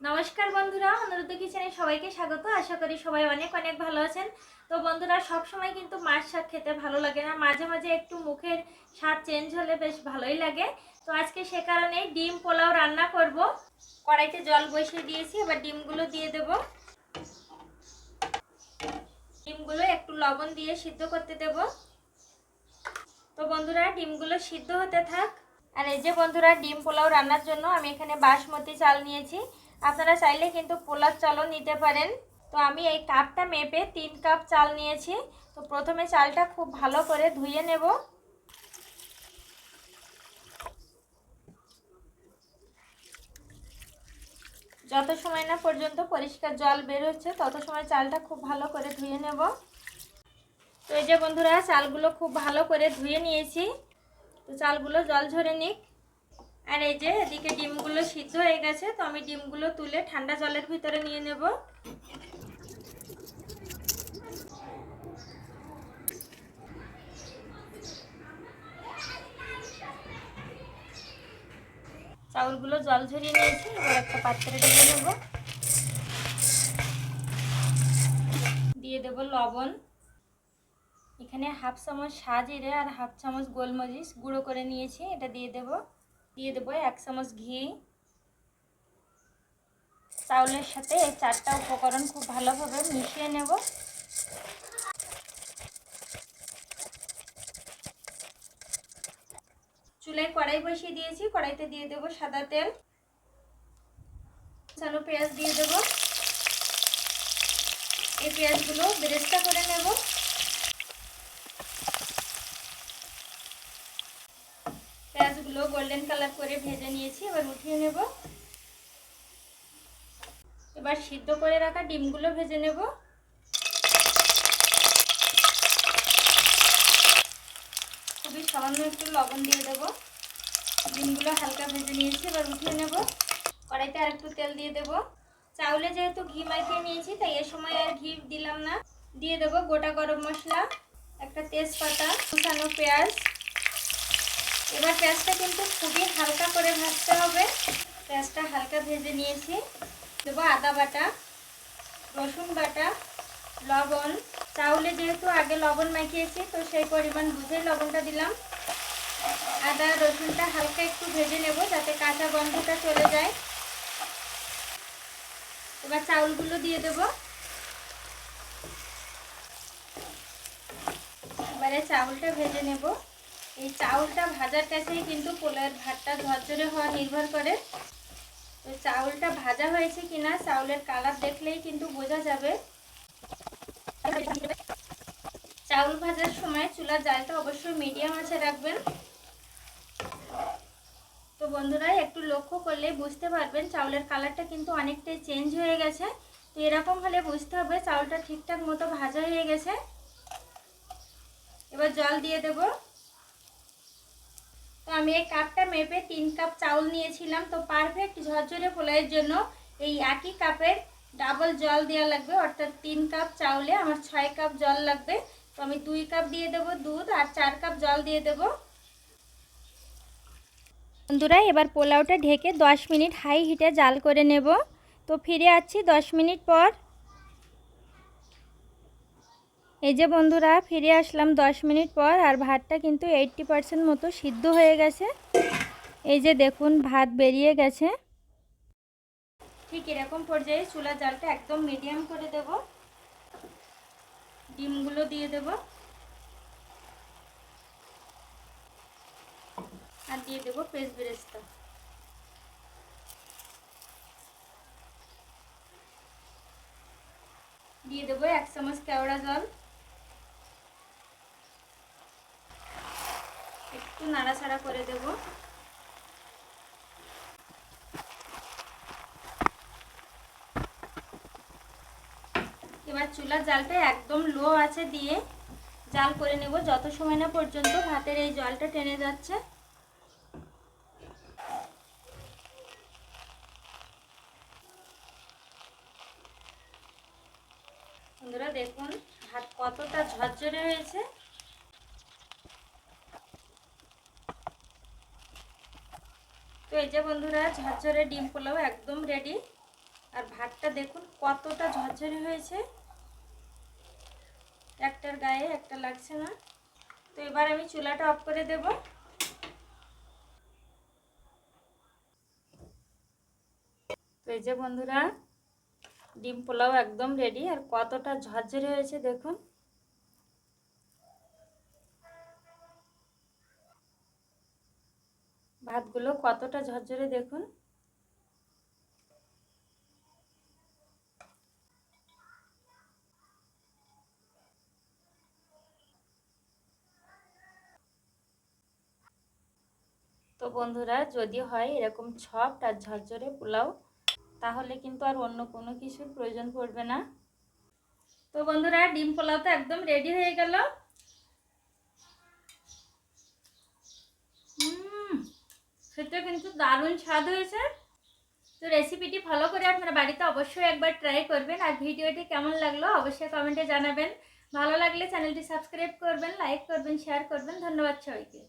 নমস্কার বন্ধুরা অনুরোধ কিচেনে সবাইকে স্বাগত। আশা করি সবাই অনেক অনেক ভালো আছেন। তো বন্ধুরা সব সময় কিন্তু মাছ শাক খেতে ভালো লাগে না। মাঝে মাঝে একটু মুখের স্বাদ চেঞ্জ হলে বেশ ভালোই লাগে। তো আজকে সে কারণে ডিম পোলাও রান্না করব। কড়াইতে জল বসিয়ে দিয়েছি, এবার ডিমগুলো দিয়ে দেব। ডিমগুলো একটু লবণ দিয়ে সিদ্ধ করতে দেব। তো বন্ধুরা, ডিমগুলো সিদ্ধ হতে থাক। আর এই যে বন্ধুরা, ডিম পোলাও রান্নার জন্য আমি এখানে বাসমতি চাল নিয়েছি। আপনারা চাইলে কিন্তু পোলার চালও নিতে পারেন। তো আমি এই কাপটা মেপে তিন কাপ চাল নিয়েছি। তো প্রথমে চালটা খুব ভালো করে ধুয়ে নেব। যত সময় না পর্যন্ত পরিষ্কার জল বের হচ্ছে, তত সময় চালটা খুব ভালো করে ধুয়ে নেব। তো এই যে বন্ধুরা, চালগুলো খুব ভালো করে ধুয়ে নিয়েছি। তো চালগুলো জল ঝরে নিক। আর এই যে এদিকে ডিমগুলো সিদ্ধ হয়ে গেছে, তো আমি ডিমগুলো তুলে ঠান্ডা জলের ভিতরে নিয়ে নেব। চাউলগুলো জল ঝরিয়ে নিয়েছি, এবার একটা পাত্রে দিয়ে নেব। দিয়ে দেব লবণ। এখানে হাফ চামচ সাজিরে আর হাফ চামচ গোলমরিচ গুঁড়ো করে নিয়েছি, এটা দিয়ে দেব। দিয়ে দেবো, এক চামচ ঘি। চাউলের সাথে এই চারটা উপকরণ খুব ভালোভাবে মিশিয়ে নেব। চুলায় কড়াই বসিয়ে দিয়েছি, কড়াইতে দিয়ে দেব সাদা তেল। চালো পেঁয়াজ দিয়ে দেব। এই পেঁয়াজগুলো বেরেস্তা করে নেব। পেঁয়াজগুলো গোল্ডেন কালার করে ভেজে নিয়েছি, এবার উঠিয়ে নেব। এবার সিদ্ধ করে রাখা ডিমগুলো ভেজে নেব। খুবই সামান্য একটু লবণ দিয়ে দেব। ডিমগুলো হালকা ভেজে নিয়েছি, এবার উঠিয়ে নেব। কড়াইতে আর একটু তেল দিয়ে দেব। চাউলে যেহেতু ঘি মাখিয়ে নিয়েছি, তাই এ সময় আর ঘি দিলাম না। দিয়ে দেব গোটা গরম মশলা, একটা তেজপাতা, কুচানো পেঁয়াজ। এবার পেঁয়াজটা কিন্তু খুবই হালকা করে ভাজতে হবে। পেঁয়াজটা হালকা ভেজে নিয়েছি। দেবো আদা বাটা, রসুন বাটা, লবণ। চাউলে যেহেতু আগে লবণ মাখিয়েছি, তো সেই পরিমাণ বুঝেই লবণটা দিলাম। আদা, রসুনটা হালকা একটু ভেজে নেব যাতে কাঁচা গন্ধটা চলে যায়। এবার চাউলগুলো দিয়ে দেব। এবারে চাউলটা ভেজে নেব। এই চাউলটা ভাজার কাছেই কিন্তু পোলার ভাতটা ঝরঝরে হওয়া নির্ভর করে। তো চাউলটা ভাজা হয়েছে কিনা, চাউলের কালার দেখলেই কিন্তু বোঝা যাবে। চাউল ভাজার সময় চুলার জালটা অবশ্যই মিডিয়াম আছে রাখবেন। তো বন্ধুরা, একটু লক্ষ্য করলে বুঝতে পারবেন চাউলের কালারটা কিন্তু অনেকটাই চেঞ্জ হয়ে গেছে। তো এরকম হলে বুঝতে হবে চাউলটা ঠিকঠাক মতো ভাজা হয়ে গেছে। এবার জল দিয়ে দেবো। তো আমি এই কাপটা মেপে তিন কাপ চাউল নিয়েছিলাম। তো পারফেক্ট ঝরঝরে পোলাইয়ের জন্য এই একই কাপের ডাবল জল দেওয়া লাগবে। অর্থাৎ তিন কাপ চাউলে আমার ছয় কাপ জল লাগবে। তো আমি দুই কাপ দিয়ে দেবো দুধ আর চার কাপ জল দিয়ে দেব। বন্ধুরা, এবার পোলাওটা ঢেকে দশ মিনিট হাই হিটে জাল করে নেব। তো ফিরে আসছি দশ মিনিট পর। এই যে বন্ধুরা, ফিরে আসলাম দশ মিনিট পর আর ভাতটা কিন্তু এইটটি পারসেন্ট মতো সিদ্ধ হয়ে গেছে। এই যে দেখুন, ভাত বেরিয়ে গেছে। ঠিক এরকম পর্যায়ে চুলা জালটা একদম মিডিয়াম করে দেব। ডিমগুলো দিয়ে দেব। আর দিয়ে দেবো পেস্ট বেরেস্তা। দিয়ে দেবো এক চামচ কেওড়া জল। একটু নাড়াচাড়া করে দেব। এবার চুলার জালটা একদম লো আছে দিয়ে জাল করে নেব, যত সময় না পর্যন্ত ভাতের এই জলটা টেনে যাচ্ছে। দেখুন হাত কতটা ঝরঝরে হয়েছে। এই যে বন্ধুরা, ঝরঝরে ডিম পোলাও একদম রেডি আর ভাতটা দেখুন কতটা ঝরঝরে হয়েছে। একটার গায়ে, একটা লাগছে না। তো এবার আমি চুলাটা অফ করে দেব। তো এই যে বন্ধুরা, ডিম পোলাও একদম রেডি আর কতটা ঝরঝরে হয়েছে দেখুন। ভাতগুলো কতটা ঝরঝরে দেখুন। তো বন্ধুরা, যদি হয় এরকম ছট আর ঝরঝরে পোলাও, তাহলে কিন্তু আর অন্য কোনো কিছুর প্রয়োজন পড়বে না। তো বন্ধুরা, ডিম পোলাও তো একদম রেডি হয়ে গেল। সেটা কিন্তু দারুণ স্বাদ হয়েছে। তো রেসিপিটি ফলো করে আপনারা বাড়িতে অবশ্যই একবার ট্রাই করবেন। আর ভিডিওটি কেমন লাগল অবশ্যই কমেন্টে জানাবেন। ভালো লাগলে চ্যানেলটি সাবস্ক্রাইব করবেন লাইক করবেন শেয়ার করবেন। ধন্যবাদ সবাইকে।